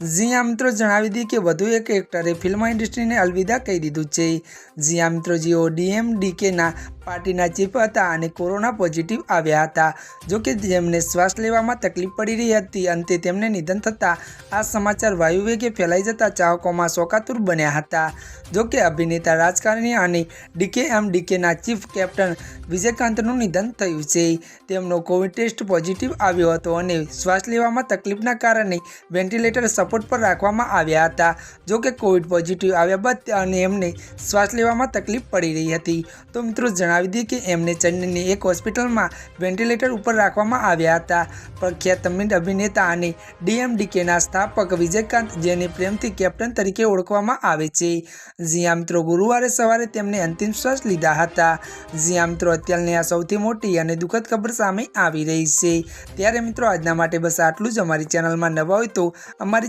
જ્યાં મિત્રો જણાવી દઈએ કે વધુ એક એક્ટરે ફિલ્મ ઇન્ડસ્ટ્રીને અલવિદા કહી દીધું છે. જીયા મિત્રો જેઓ ડીએમ ડીકેના પાર્ટીના ચીફ હતા અને કોરોના પોઝિટિવ આવ્યા હતા જોકે જેમને શ્વાસ લેવામાં તકલીફ પડી રહી હતી, અંતે તેમને નિધન થતાં આ સમાચાર વાયુવેગે ફેલાઈ જતા ચાહકોમાં શોકાતુર બન્યા હતા. જોકે અભિનેતા રાજકારણી અને ડીકેએમ ડીકેના ચીફ કેપ્ટન વિજયકાંતનું નિધન થયું છે. તેમનો કોવિડ ટેસ્ટ પોઝિટિવ આવ્યો હતો અને શ્વાસ લેવામાં તકલીફના કારણે વેન્ટિલેટર સપોર્ટ પર રાખવામાં આવ્યા હતા. જોકે કોવિડ પોઝિટિવ આવ્યા બાદ અને એમને શ્વાસ લેવામાં તકલીફ પડી રહી હતી. તો મિત્રો જણાવી દઈએ કે એમને ચેન્નઈની એક હોસ્પિટલમાં વેન્ટિલેટર ઉપર રાખવામાં આવ્યા હતા. પ્રખ્યાત તમિલ અભિનેતા અને ડીએમડીકેના સ્થાપક વિજયકાંત, જેને પ્રેમથી કેપ્ટન તરીકે ઓળખવામાં આવે છે. જ્યાં મિત્રો, ગુરુવારે સવારે તેમને અંતિમ શ્વાસ લીધા હતા. જ્યાં મિત્રો, અત્યારની આ સૌથી મોટી અને દુઃખદ ખબર સામે આવી રહી છે. ત્યારે, મિત્રો, આજના માટે બસ આટલું જ. અમારી ચેનલમાં નવા હોય તો અમારી